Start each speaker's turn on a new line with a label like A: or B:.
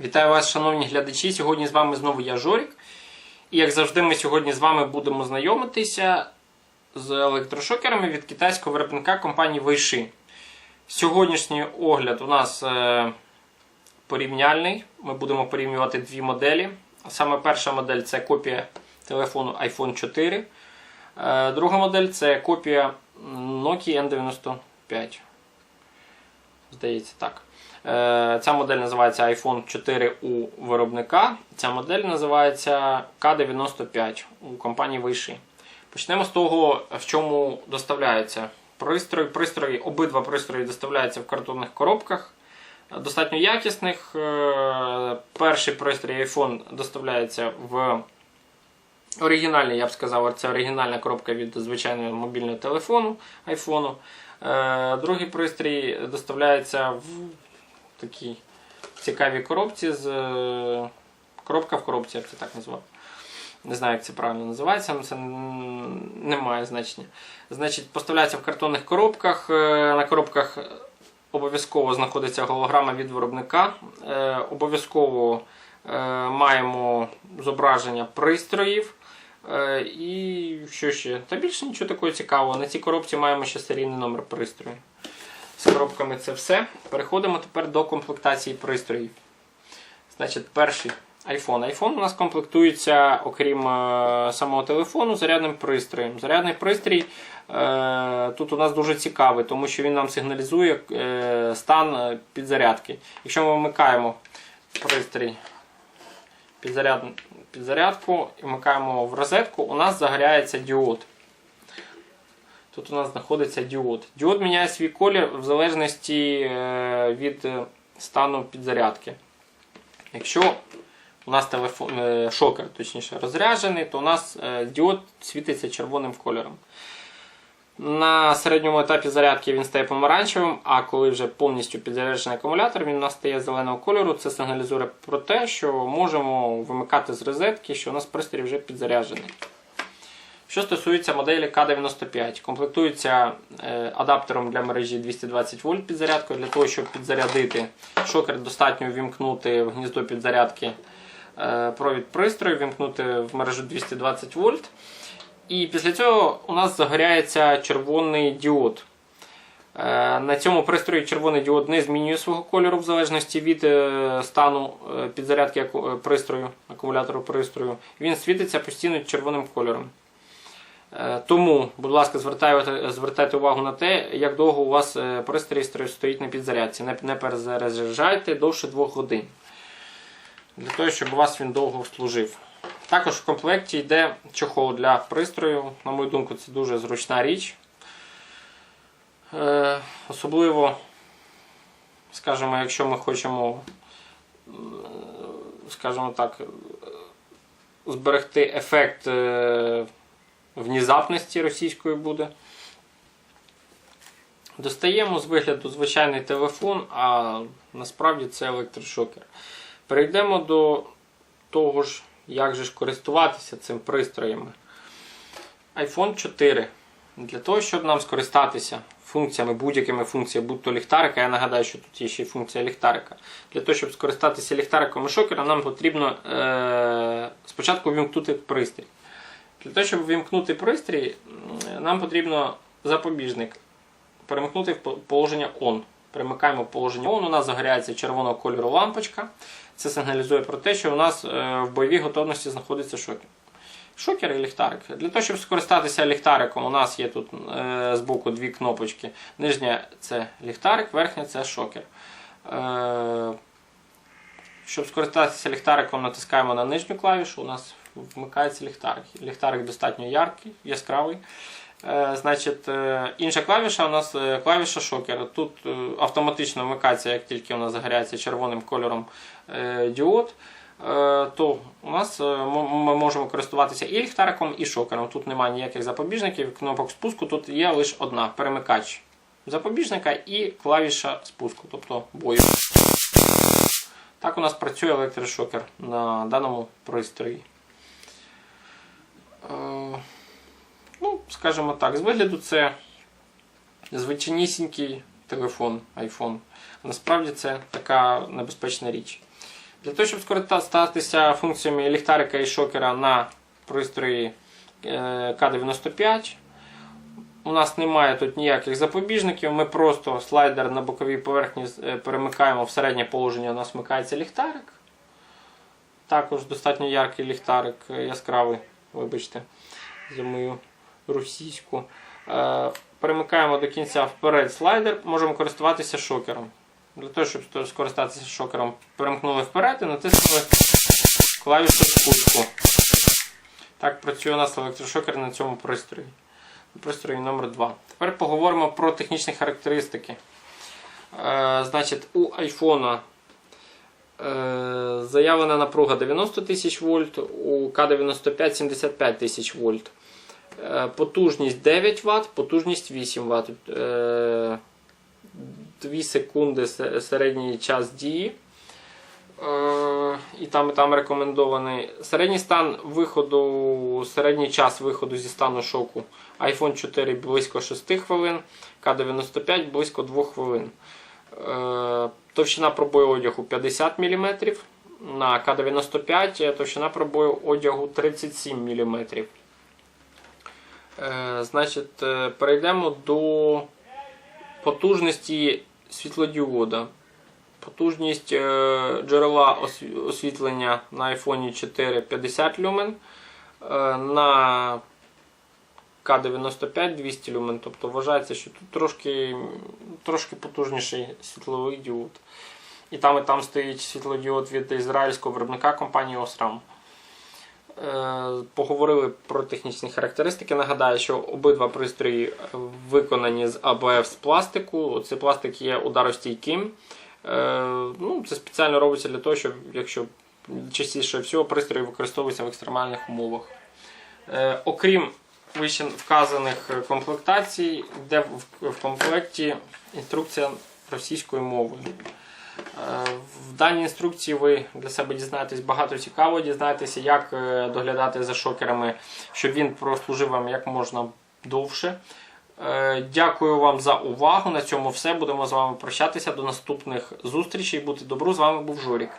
A: Вітаю вас, шановні глядачі. Сьогодні з вами знову я Жорік. І як завжди, ми сьогодні з вами будемо знайомитися з електрошокерами від китайського виробника компанії Weishi. Сьогоднішній огляд у нас е, порівняльний. Ми будемо порівнювати дві моделі. Саме перша модель це копія телефону iPhone 4. Е, друга модель це копія Nokia N95. Здається, так. Е, Ця модель називається iPhone 4 у виробника. Ця модель називається K95 у компанії Weishi. Почнемо з того, в чому доставляється пристрой. Пристрої, обидва пристрої доставляються в картонних коробках. Достатньо якісних. Е, Перший пристрій iPhone доставляється в оригінальний, я б сказав, це оригінальна коробка від звичайного мобільного телефону iPhone. Е, Другий пристрій доставляється в такій цікавій коробці з е, коробка в коробці, я це так назвав. Не знаю, як це правильно називається, але це не має значення. Значить, поставляється в картонних коробках. На коробках обов'язково знаходиться голограма від виробника. Е, Обов'язково е, маємо зображення пристроїв. Е, І що ще? Та більше нічого такого цікавого. На цій коробці маємо ще серійний номер пристрою. З коробками це все. Переходимо тепер до комплектації пристроїв. Значить, перший iPhone. iPhone у нас комплектується, окрім е, самого телефону, зарядним пристроєм. Зарядний пристрій е, тут у нас дуже цікавий, тому що він нам сигналізує е, стан підзарядки. Якщо ми вмикаємо пристрій підзаряд, підзарядку і вмикаємо в розетку, у нас загоряється діод. Тут у нас знаходиться діод. Діод міняє свій колір в залежності від стану підзарядки. Якщо у нас телефон, е, шокер точніше, розряджений, то у нас е, діод світиться червоним кольором. На середньому етапі зарядки він стає помаранчевим, а коли вже повністю підзаряджений акумулятор, він у нас стає зеленого кольору. Це сигналізує про те, що можемо вимикати з розетки, що у нас пристрій вже підзаряджений. Що стосується моделі К95, комплектується е, адаптером для мережі 220 вольт підзарядкою. Для того, щоб підзарядити шокер, достатньо ввімкнути в гніздо підзарядки провід пристрою, ввімкнути в мережу 220 вольт. І після цього у нас загоряється червоний діод. Е, На цьому пристрої червоний діод не змінює свого кольору в залежності від е, стану е, підзарядки е, пристрою, акумулятору пристрою. Він світиться постійно червоним кольором. Е, Тому, будь ласка, звертайте, звертайте увагу на те, як довго у вас е, пристрій стоїть на підзарядці. Не перезаряджайте довше 2 годин. Для того, щоб у вас він довго служив. Також в комплекті йде чохол для пристрою. На мою думку, це дуже зручна річ. Е, особливо, скажімо, якщо ми хочемо, скажімо так, е, зберегти ефект е, внезапності російської буде. Достаємо з вигляду звичайний телефон, а насправді це електрошокер. Перейдемо до того ж, як же ж користуватися цим пристроями. iPhone 4. Для того, щоб нам скористатися функціями, будь-якими функціями, будь то ліхтарика, я нагадаю, що тут є ще й функція ліхтарика. Для того, щоб скористатися ліхтариком і шокером, нам потрібно е- спочатку вимкнути пристрій. Для того, щоб вимкнути пристрій, нам потрібно запобіжник перемкнути в положення ON. Перемикаємо в положення ON, у нас загоряється червоного кольору лампочка. Це сигналізує про те, що у нас е, в бойовій готовності знаходиться шокер. Шокер і ліхтарик. Для того, щоб скористатися ліхтариком, у нас є тут е, збоку дві кнопочки. Нижня це ліхтарик, верхня це шокер. Е, щоб скористатися ліхтариком, натискаємо на нижню клавішу, у нас вмикається ліхтарик. Ліхтарик достатньо яркий, яскравий. Е, значить, е, інша клавіша у нас е, клавіша шокера. Тут автоматично вмикається, як тільки у нас загоряється червоним кольором діод. То у нас ми можемо користуватися і ліхтариком, і шокером. Тут немає ніяких запобіжників, кнопок спуску, тут є лише одна перемикач запобіжника і клавіша спуску, тобто бою. Так у нас працює електрошокер на даному пристрої. Скажімо так, з вигляду це звичайнісінький телефон, iPhone. Насправді це така небезпечна річ. Для того, щоб скористатися функціями ліхтарика і шокера на пристрої е, К95, у нас немає тут ніяких запобіжників. Ми просто слайдер на боковій поверхні е, перемикаємо в середнє положення, у нас вмикається ліхтарик. Також достатньо яркий ліхтарик, е, яскравий, вибачте, за мою російську. Е, Перемикаємо до кінця вперед слайдер, можемо користуватися шокером. Для того, щоб скористатися шокером, перемкнули вперед і натиснули клавішу спуску. Так працює у нас електрошокер на цьому пристрої. Пристрої номер 2 Тепер поговоримо про технічні характеристики. Е, значить, у iPhone е, заявлена напруга 90 тисяч вольт, у К95 75 тисяч вольт. Е, потужність 9 Вт, потужність 8 Вт. Е, 2 секунди середній час дії. Е, і там, і там рекомендований. Середній стан виходу, середній час виходу зі стану шоку. iPhone 4 близько 6 хвилин, К95 близько 2 хвилин. Е, товщина пробою одягу 50 мм. На К95 товщина пробою одягу 37 мм. Е, значить, е, перейдемо до потужності світлодіода. Потужність е, джерела освітлення на iPhone 4 50 люмен, на К95 200 люмен. Тобто вважається, що тут трошки, трошки потужніший світловий діод. І там і там стоїть світлодіод від ізраїльського виробника компанії Osram. Е, Поговорили про технічні характеристики. Нагадаю, що обидва пристрої виконані з АБФ з пластику. Цей пластик є ударостійким. Е, Ну, це спеціально робиться для того, щоб якщо частіше всього пристрої використовуються в екстремальних умовах. Е, Окрім вище вказаних комплектацій, йде в, в комплекті інструкція російською мовою. Е, В даній інструкції ви для себе дізнаєтесь багато цікавого, дізнаєтеся, як е, доглядати за шокерами, щоб він прослужив вам як можна довше. Е, Дякую вам за увагу. На цьому все. Будемо з вами прощатися. До наступних зустрічей. Бути добру. З вами був Жорік.